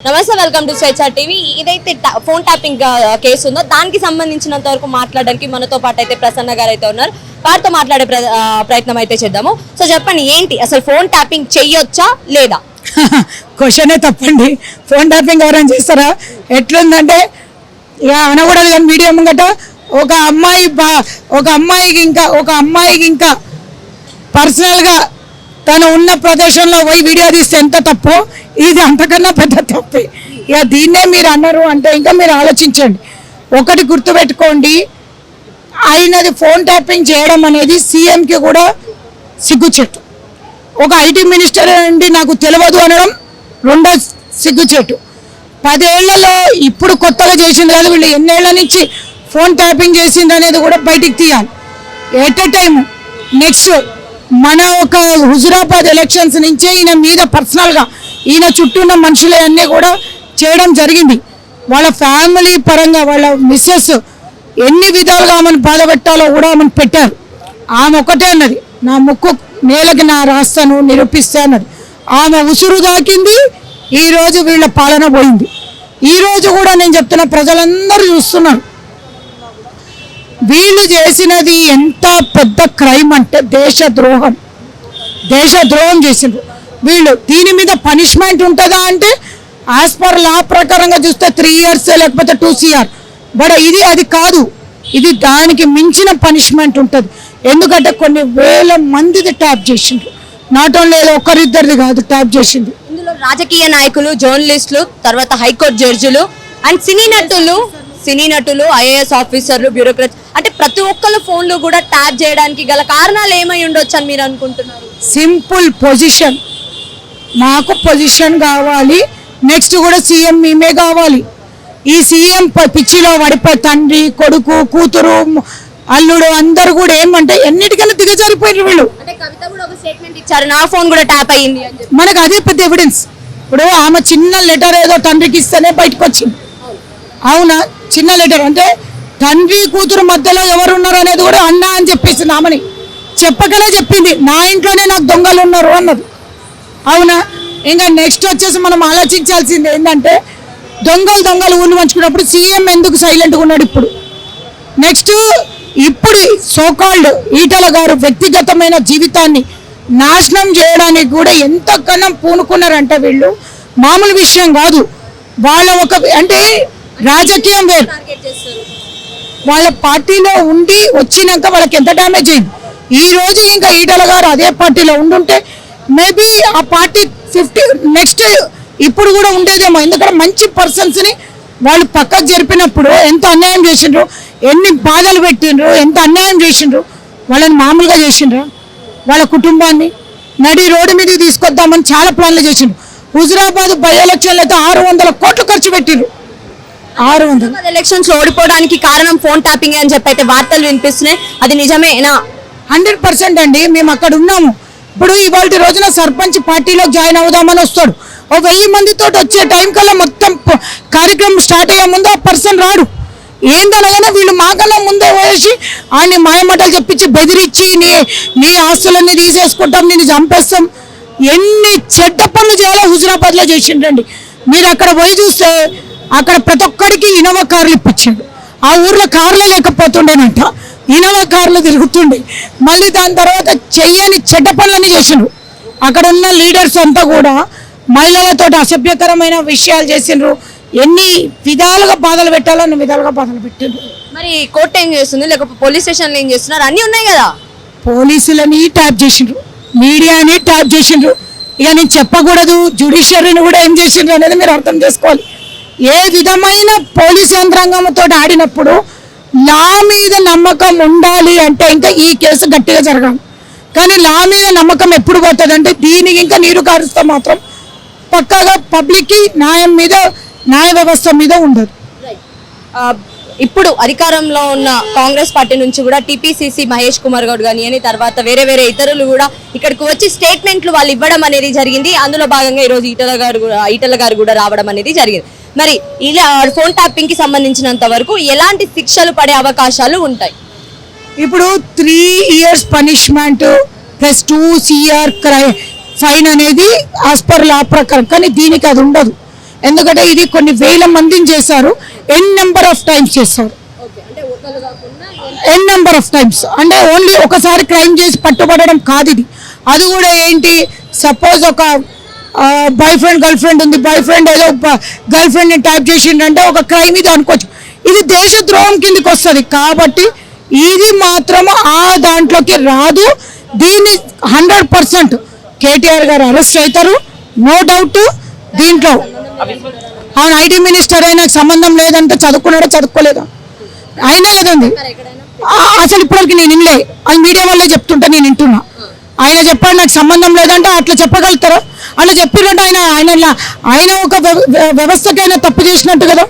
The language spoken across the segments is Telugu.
నమస్తే వెల్కమ్ టు స్వేచ్ఛ టీవీ ఇదైతే ఫోన్ ట్యాపింగ్ కేసు ఉందో దానికి సంబంధించినంత వరకు మాట్లాడడానికి మనతో పాటు అయితే ప్రసన్న గారు అయితే ఉన్నారు. వారితో మాట్లాడే ప్ర- ప్రయత్నం అయితే చేద్దాము. సో చెప్పండి ఏంటి? అసలు ఫోన్ ట్యాపింగ్ చెయ్యొచ్చా లేదా? క్వశ్చనే తప్పండి. ఫోన్ ట్యాపింగ్ ఎవరైనా చేస్తారా? ఎట్లుందంటే ఇక అనకూడదు కానీ మీడియా ముంగట ఒక అమ్మాయి బా ఒక అమ్మాయికి ఇంకా ఒక అమ్మాయికి ఇంకా పర్సనల్గా తను ఉన్న ప్రదేశంలో పోయి వీడియో తీస్తే ఎంత తప్పు ఇది అంతకన్నా పెద్ద తప్పే. ఇక దీన్నే మీరు అన్నారు అంటే ఇంకా మీరు ఆలోచించండి. ఒకటి గుర్తుపెట్టుకోండి. ఆయనది ఫోన్ ట్యాపింగ్ చేయడం అనేది సీఎంకి కూడా సిగ్గుచెట్టు ఒక ఐటీ మినిస్టర్ అండి నాకు తెలియదు అనడం రెండో సిగ్గుచెట్టు పదేళ్ళలో ఇప్పుడు కొత్తగా చేసింది కాదు వీళ్ళు ఎన్నేళ్ళ నుంచి ఫోన్ ట్యాపింగ్ చేసింది అనేది కూడా బయటికి తీయాలి. ఎట్ ఎ టైం నెక్స్ట్ మన ఒక హుజురాబాద్ ఎలక్షన్స్ నుంచే ఈయన మీద పర్సనల్గా ఈయన చుట్టూ ఉన్న మనుషులన్నీ కూడా చేయడం జరిగింది. వాళ్ళ ఫ్యామిలీ పరంగా వాళ్ళ మిస్సెస్ ఎన్ని విధాలుగా ఆమెను బాధపెట్టాలో కూడా ఆమెను పెట్టారు. ఆమె ఒకటే అన్నది నా ముక్కు నేలకి నా రాస్తాను నిరూపిస్తా అన్నది. ఆమె ఉసురు దాకింది ఈరోజు వీళ్ళ పాలన పోయింది. ఈరోజు కూడా నేను చెప్తున్న ప్రజలందరూ చూస్తున్నారు. వీళ్ళు చేసినది ఎంత పెద్ద క్రైమ్ అంటే దేశద్రోహం. దేశద్రోహం చేసిండ్రు. వీళ్ళు దీని మీద పనిష్మెంట్ ఉంటుందా అంటే యాజ్ పర్ లా ప్రకారంగా చూస్తే త్రీ ఇయర్స్ లేకపోతే టూ సిఆర్ బట్ ఇది అది కాదు. ఇది దానికి మించిన పనిష్మెంట్ ఉంటుంది. ఎందుకంటే కొన్ని వేల మందిది ట్యాప్ చేసిండ్రు. నాట్ ఓన్లీ ఏదో ఒకరిద్దరిది కాదు ట్యాప్ చేసింది ఇందులో రాజకీయ నాయకులు జర్నలిస్టులు తర్వాత హైకోర్టు జడ్జిలు అండ్ సినీ నటులు సినీ నటులు ఐఏఎస్ ఆఫీసర్లు బ్యూరోక్రాట్స్ అంటే ప్రతి ఒక్కళ్ళు ఫోన్లు కూడా ట్యాప్ చేయడానికి గల కారణాలు ఏమై ఉండొచ్చు అని మీరు అనుకుంటున్నారు? Simple position. మాకు పొజిషన్ కావాలి. నెక్స్ట్ కూడా సీఎం మేమే కావాలి. ఈ సీఎం ప- పిచ్చిలో పడిపోయి తండ్రి కొడుకు కూతురు అల్లుడు అందరు కూడా ఏమంటే ఎన్నిటికైనా దిగజారిపోయారు వీళ్ళు. అంటే కవిత కూడా ఒక స్టేట్మెంట్ ఇచ్చారు నా ఫోన్ కూడా ట్యాప్ అయ్యింది మనకు అదే పెద్ద ఎవిడెన్స్ ఇప్పుడు ఆమె చిన్న లెటర్ ఏదో తండ్రికి ఇస్తేనే బయటకు వచ్చింది అవునా? చిన్న లెటర్ అంటే తండ్రి కూతురు మధ్యలో ఎవరున్నారు అనేది కూడా అన్నా అని చెప్పేసింది ఆమెని చెప్పకనే చెప్పింది. నా ఇంట్లోనే నాకు దొంగలు ఉన్నారు అన్నది. అవునా? ఇంకా నెక్స్ట్ వచ్చేసి మనం ఆలోచించాల్సింది ఏంటంటే దొంగలు దొంగలు ఊళ్ళు పంచుకున్నప్పుడు సీఎం ఎందుకు సైలెంట్గా ఉన్నాడు ఇప్పుడు? నెక్స్ట్ ఇప్పుడు సోకాల్డ్ ఈటల గారు వ్యక్తిగతమైన జీవితాన్ని నాశనం చేయడానికి కూడా ఎంత కన్నా పూనుకున్నారంటే వీళ్ళు? మామూలు విషయం కాదు. వాళ్ళ ఒక అంటే రాజకీయం వేరు. వాళ్ళ పార్టీలో ఉండి వచ్చినాక వాళ్ళకి ఎంత డ్యామేజ్ అయింది? ఈ రోజు ఇంకా ఈటల గారు అదే పార్టీలో ఉండుంటే మేబీ ఆ పార్టీ ఫిఫ్టీ నెక్స్ట్ ఇప్పుడు కూడా ఉండేదేమో. ఎందుకంటే మంచి పర్సన్స్ని వాళ్ళు పక్కకు జరిపినప్పుడు ఎంత అన్యాయం చేసిండ్రు ఎన్ని బాధలు పెట్టిండ్రు ఎంత అన్యాయం చేసిండ్రు వాళ్ళని మామూలుగా చేసిండ్రు? వాళ్ళ కుటుంబాన్ని నడి రోడ్డు మీదకి తీసుకొద్దామని చాలా ప్లాన్లు చేసిండ్రు. హుజురాబాద్ బై ఎలక్షన్లు అయితే ఆరు వందల కోట్లు ఖర్చు పెట్టిండ్రు. ఆరు వందలు. ఎలక్షన్స్లో ఓడిపోవడానికి కారణం ఫోన్ ట్యాపింగ్ అని చెప్పి అయితే వార్తలు వినిపిస్తున్నాయి. అది నిజమేనా హండ్రెడ్ పర్సెంట్ అండి మేము అక్కడ ఉన్నాము. ఇప్పుడు ఇవాళ రోజున సర్పంచ్ పార్టీలో జాయిన్ అవుదామని వస్తాడు. ఓ వెయ్యి మందితో వచ్చే టైం కల్లా మొత్తం కార్యక్రమం స్టార్ట్ అయ్యే ముందు ఆ పర్సన్ రాడు. ఏందనగానే వీళ్ళు మాకన్నా ముందే వేసి ఆయన్ని మాయమాటలు చెప్పించి బెదిరించి నీ నీ ఆస్తులన్నీ తీసేసుకుంటాం నేను చంపేస్తాం. ఎన్ని చెడ్డ పనులు చేయాలో హుజురాబాద్లో చేసిండ్రండి. మీరు అక్కడ పోయి చూస్తే అక్కడ ప్రతి ఒక్కడికి ఇనోవా కార్లు ఇప్పించిండు. ఆ ఊర్లో కార్లే లేకపోతుండేనంట. ఇనోవా కార్లు తిరుగుతుండే. మళ్ళీ దాని తర్వాత చెయ్యని చెడ్డ పనులన్నీ చేసిండ్రు అక్కడ ఉన్న లీడర్స్ అంతా కూడా మహిళలతో అసభ్యకరమైన విషయాలు చేసిండ్రు. ఎన్ని విధాలుగా బాధలు పెట్టాలో అన్ని విధాలుగా బాధలు పెట్టిండ్రు. మరి కోర్టు ఏం చేస్తుంది? లేకపోతే పోలీస్ స్టేషన్లో ఏం చేస్తున్నారు? అన్నీ ఉన్నాయి కదా? పోలీసులని ట్యాప్ చేసిండ్రు. మీడియాని ట్యాప్ చేసిండ్రు. ఇక నేను చెప్పకూడదు జుడిషియరీని కూడా ఏం చేసిండ్రు అనేది మీరు అర్థం చేసుకోవాలి. ఏ విధమైన పోలీస్ యంత్రాంగంతో ఆడినప్పుడు లా మీద నమ్మకం ఉండాలి అంటే ఇంకా ఈ కేసు గట్టిగా జరగాలి కానీ లా మీద నమ్మకం ఎప్పుడు పోతుంది అంటే దీనికి ఇంకా నీరు కారుస్తే మాత్రం పక్కాగా పబ్లిక్కి న్యాయం మీద న్యాయ వ్యవస్థ మీద ఉండదు. ఇప్పుడు అధికారంలో ఉన్న కాంగ్రెస్ పార్టీ నుంచి కూడా టీపీసీసీ మహేష్ కుమార్ గౌడ్ కానీ అని తర్వాత వేరే వేరే ఇతరులు కూడా ఇక్కడికి వచ్చి స్టేట్మెంట్లు వాళ్ళు ఇవ్వడం అనేది జరిగింది. అందులో భాగంగా ఈరోజు ఈటల గారు కూడా- ఈటల గారు కూడా రావడం అనేది జరిగింది. మరి ఇలా ఫోన్ ట్యాపింగ్కి సంబంధించినంత వరకు ఎలాంటి శిక్షలు పడే అవకాశాలు ఉంటాయి? ఇప్పుడు three years punishment plus two CR క్రై ఫైన్ అనేది యాజ్ పర్ లా ప్రకారం కానీ దీనికి అది ఉండదు. ఎందుకంటే ఇది కొన్ని వేల మందిని చేశారు ఎన్ నెంబర్ ఆఫ్ టైమ్స్ చేశారు. ఎన్ నెంబర్ ఆఫ్ టైమ్స్ అంటే ఓన్లీ ఒకసారి క్రైమ్ చేసి పట్టుబడడం కాదు ఇది. అది కూడా ఏంటి? సపోజ్ ఒక బాయ్ ఫ్రెండ్ గర్ల్ ఫ్రెండ్ ఉంది. బాయ్ ఫ్రెండ్ ఏదో గర్ల్ ఫ్రెండ్ని ట్యాప్ చేసిండంటే ఒక క్రైమ్ ఇది అనుకోవచ్చు. ఇది దేశద్రోహం కిందకి వస్తుంది. కాబట్టి ఇది మాత్రం ఆ దాంట్లోకి రాదు. దీన్ని హండ్రెడ్ పర్సెంట్ కేటీఆర్ గారు అరెస్ట్ అవుతారు నో డౌట్ దీంట్లో. అవును ఐటీ మినిస్టర్ అయినా సంబంధం లేదంటే చదువుకున్నాడో చదువుకోలేదా? అయినా కదండి ఆ, అసలు ఇప్పటివరకు నేను వినలే. అది మీడియా వల్లే చెప్తుంటే నేను వింటున్నా. ఆయన చెప్పాడు నాకు సంబంధం లేదంటే అట్లా చెప్పగలుగుతారు? అట్లా చెప్పినట్టు ఆయన ఆయన ఆయన ఒక వ్యవస్థకైనా తప్పు చేసినట్టు కదా?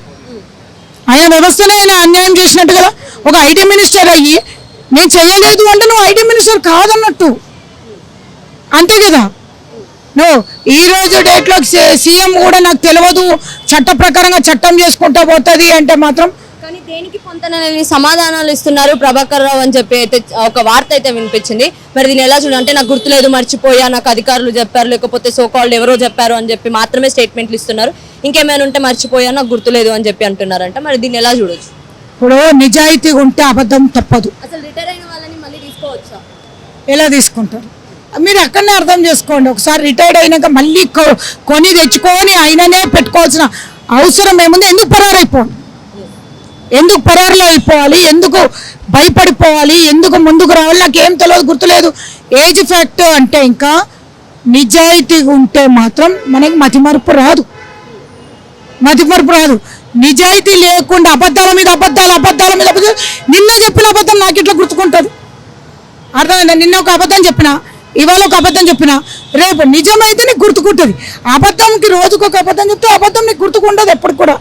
ఆయన వ్యవస్థనే ఆయన అన్యాయం చేసినట్టు కదా? ఒక ఐటీ మినిస్టర్ అయ్యి నేను చేయలేదు అంటే నువ్వు ఐటీ మినిస్టర్ కాదన్నట్టు. అంతే కదా? నువ్వు ఈ రోజు డేట్లో సీఎం కూడా నాకు తెలియదు చట్ట ప్రకారంగా చట్టం చేసుకుంటా పోతుంది అంటే మాత్రం కానీ దేనికి పొంతనని సమాధానాలు ఇస్తున్నారు ప్రభాకర్ రావు అని చెప్పి అయితే ఒక వార్త అయితే వినిపించింది. మరి దీన్ని ఎలా చూడాలి? అంటే నాకు గుర్తులేదు మర్చిపోయా నాకు అధికారులు చెప్పారు లేకపోతే సో కాల్డ్ ఎవరో చెప్పారు అని చెప్పి మాత్రమే స్టేట్మెంట్లు ఇస్తున్నారు. ఇంకేమైనా ఉంటే మర్చిపోయా నాకు గుర్తులేదు అని చెప్పి అంటున్నారంట. మరి దీన్ని ఎలా చూడొచ్చు? ఇప్పుడు నిజాయితీ ఉంటే అబద్ధం తప్పదు. అసలు రిటైర్ అయిన వాళ్ళని మళ్ళీ తీసుకోవచ్చా? ఎలా తీసుకుంటారు? మీరు అక్కడనే అర్థం చేసుకోండి. ఒకసారి రిటైర్డ్ అయినాక మళ్ళీ కొని తెచ్చుకొని ఆయననే పెట్టుకోవాల్సిన అవసరం ఏముంది? ఎందుకు పరారైపోండి? ఎందుకు పరారులో అయిపోవాలి? ఎందుకు భయపడిపోవాలి? ఎందుకు ముందుకు రావాలి? నాకు ఏం తెలియదు గుర్తులేదు. ఏజ్ ఫ్యాక్ట్ అంటే ఇంకా నిజాయితీ ఉంటే మాత్రం మనకి మతిమరుపు రాదు. మతిమరుపు రాదు. నిజాయితీ లేకుండా అబద్ధాల మీద అబద్ధాలు అబద్ధాల మీద అబద్ధాలు నిన్న చెప్పిన అబద్ధం నాకు ఇట్లా గుర్తుకుంటుంది. అర్థమైందా? నిన్న ఒక అబద్ధం చెప్పిన ఇవాళ ఒక అబద్ధం చెప్పిన రేపు నిజమైతే నీకు గుర్తుకుంటుంది. అబద్ధంకి రోజుకు ఒక అబద్ధం చెప్తే అబద్ధం నీకు గుర్తుకుండదు ఎప్పుడు కూడా.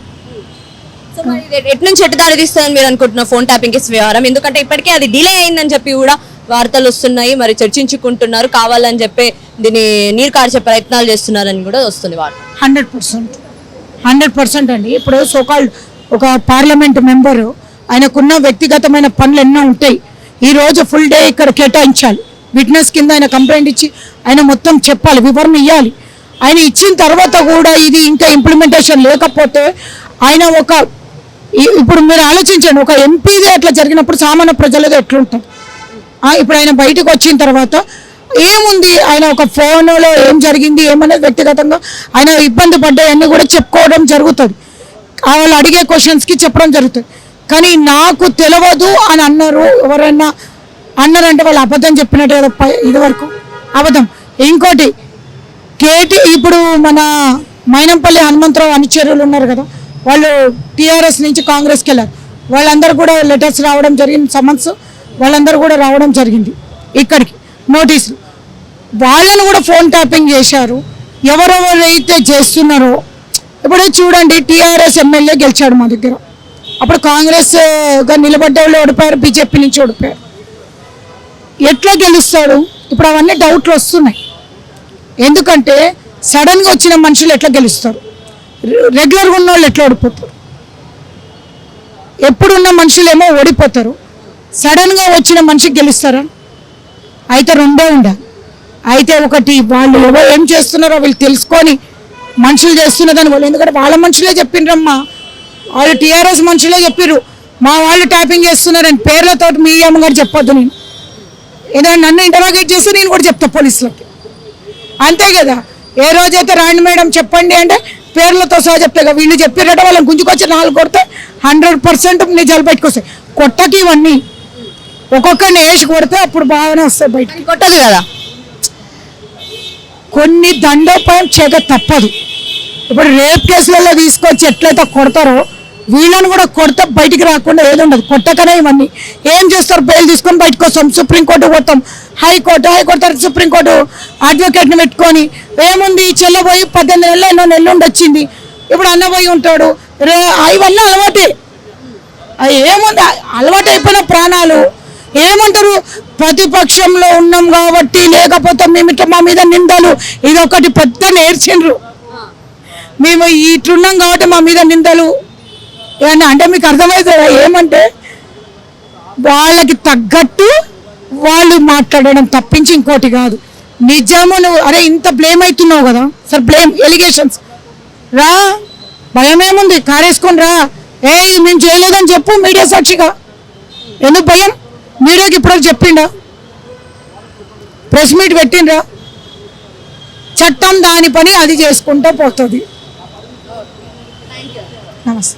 సో మరి ఎటు నుంచి ఎటు దారి తీస్తుందని మీరు అనుకుంటున్న ఫోన్ ట్యాపింగ్ కేసు వ్యవహారం? ఎందుకంటే ఇప్పటికే అది డిలే అయిందని చెప్పి కూడా వార్తలు వస్తున్నాయి. మరి చర్చించుకుంటున్నారు. కావాలని చెప్పి దీన్ని నీరు కార్చే ప్రయత్నాలు చేస్తున్నారని కూడా వస్తుంది వారు హండ్రెడ్ పర్సెంట్. హండ్రెడ్ పర్సెంట్ అండి. ఇప్పుడు సోకాల్డ్ ఒక పార్లమెంట్ మెంబరు ఆయనకున్న వ్యక్తిగతమైన పనులు ఎన్నో ఉంటాయి. ఈ రోజు ఫుల్ డే ఇక్కడ కేటాయించాలి. విట్నెస్ కింద ఆయన కంప్లైంట్ ఇచ్చి ఆయన మొత్తం చెప్పాలి వివరణ ఇవ్వాలి ఆయన ఇచ్చిన తర్వాత కూడా ఇది ఇంకా ఇంప్లిమెంటేషన్ లేకపోతే ఆయన ఒక ఇప్పుడు మీరు ఆలోచించండి ఒక ఎంపీదే అట్లా జరిగినప్పుడు సామాన్య ప్రజలది ఎట్లుంటుంది? ఇప్పుడు ఆయన బయటకు వచ్చిన తర్వాత ఏముంది? ఆయన ఒక ఫోన్లో ఏం జరిగింది? ఏమనేది వ్యక్తిగతంగా ఆయన ఇబ్బంది పడ్డాయన్నీ కూడా చెప్పుకోవడం జరుగుతుంది. వాళ్ళు అడిగే క్వశ్చన్స్కి చెప్పడం జరుగుతుంది. కానీ నాకు తెలియదు అని అన్నారు ఎవరైనా అన్నారంటే వాళ్ళు అబద్ధం చెప్పినట్టు కదా పై- ఇది వరకు. అబద్ధం. ఇంకోటి కేటీ ఇప్పుడు మన మైనంపల్లి హనుమంతరావు అనుచరులు ఉన్నారు కదా వాళ్ళు టీఆర్ఎస్ నుంచి కాంగ్రెస్కి వెళ్ళారు. వాళ్ళందరూ కూడా లెటర్స్ రావడం జరిగింది సమన్స్ వాళ్ళందరూ కూడా రావడం జరిగింది ఇక్కడికి నోటీసులు. వాళ్ళను కూడా ఫోన్ ట్యాపింగ్ చేశారు. ఎవరెవరైతే చేస్తున్నారో ఇప్పుడు చూడండి టీఆర్ఎస్ ఎమ్మెల్యే గెలిచాడు మా దగ్గర. అప్పుడు కాంగ్రెస్ నిలబడ్డ వాళ్ళు ఓడిపోయారు బీజేపీ నుంచి ఓడిపోయారు. ఎట్లా గెలుస్తాడు? ఇప్పుడు అవన్నీ డౌట్లు వస్తున్నాయి. ఎందుకంటే సడన్గా వచ్చిన మనుషులు ఎట్లా గెలుస్తారు? రెగ్యులర్గా ఉన్న వాళ్ళు ఎట్లా ఓడిపోతారు? ఎప్పుడున్న మనుషులేమో ఓడిపోతారు. సడన్గా వచ్చిన మనిషి గెలుస్తారా? అయితే రెండే ఉండాలి అయితే ఒకటి వాళ్ళు ఎవరు ఏం చేస్తున్నారో వీళ్ళు తెలుసుకొని మనుషులు చేస్తున్నదని వాళ్ళు. ఎందుకంటే వాళ్ళ మనుషులే చెప్పిండ్రమ్మా. వాళ్ళు టీఆర్ఎస్ మనుషులే చెప్పారు మా వాళ్ళు ట్యాపింగ్ చేస్తున్నారని పేర్లతో మీ అమ్మగారు చెప్పొద్దు నేను. ఏదైనా నన్ను ఇంటరాగేట్ చేస్తే నేను కూడా చెప్తా పోలీసులకి. అంతే కదా. ఏ రోజైతే రాండి మేడం చెప్పండి అంటే పేర్లతో సహా చెప్తా కదా వీళ్ళు చెప్పినట్టు వాళ్ళని గుంజుకొచ్చి నాలుగు కొడితే హండ్రెడ్ పర్సెంట్ నిజాలు బయటకు వస్తాయి కొట్టకి ఇవన్నీ. ఒక్కొక్కరిని వేసి కొడితే అప్పుడు బాగానే వస్తాయి బయట. కొట్టదు కదా? కొన్ని దండోపాయం చేయక తప్పదు. ఇప్పుడు రేప్ కేసులలో తీసుకొచ్చి ఎట్లయితే కొడతారో వీళ్ళని కూడా కొడితే బయటికి రాకుండా ఏది ఉండదు. కొట్టకనే ఇవన్నీ. ఏం చేస్తారు? బెయిల్ తీసుకొని బయటకు వస్తాం. సుప్రీంకోర్టు పోతాం. హైకోర్టు హైకోర్టు తర్వాత సుప్రీంకోర్టు అడ్వకేట్ని పెట్టుకొని ఏముంది? చెల్లబోయి పద్దెనిమిది నెలలు ఎన్నో నెలలు ఉండొచ్చింది ఇప్పుడు అన్నబోయి ఉంటాడు. రే ఇవన్నీ అలవాటే. అది ఏముంది? అలవాటు అయిపోయిన ప్రాణాలు. ఏమంటారు? ప్రతిపక్షంలో ఉన్నాం కాబట్టి లేకపోతే. మేము ఇట్లా మా మీద నిందలు. ఇది ఒకటి పెద్ద నేర్చిండ్రు మేము ఇట్లున్నాం కాబట్టి మా మీద నిందలు. ఏమన్నా అంటే మీకు అర్థమవుతుందా ఏమంటే వాళ్ళకి తగ్గట్టు వాళ్ళు మాట్లాడడం తప్పించి ఇంకోటి కాదు. నిజము నువ్వు అరే ఇంత బ్లేమ్ అవుతున్నావు కదా. సార్ బ్లేమ్ ఎలిగేషన్స్ రా భయం ఏముంది? కారేసుకొని రా. ఏ మేము చేయలేదని చెప్పు మీడియా సాక్షిగా. ఎందుకు భయం? మీడియాకి ఇప్పుడు చెప్పిండా? Press meet పెట్టిండ్రా? చట్టం దాని పని అది చేసుకుంటూ పోతుంది. నమస్తే.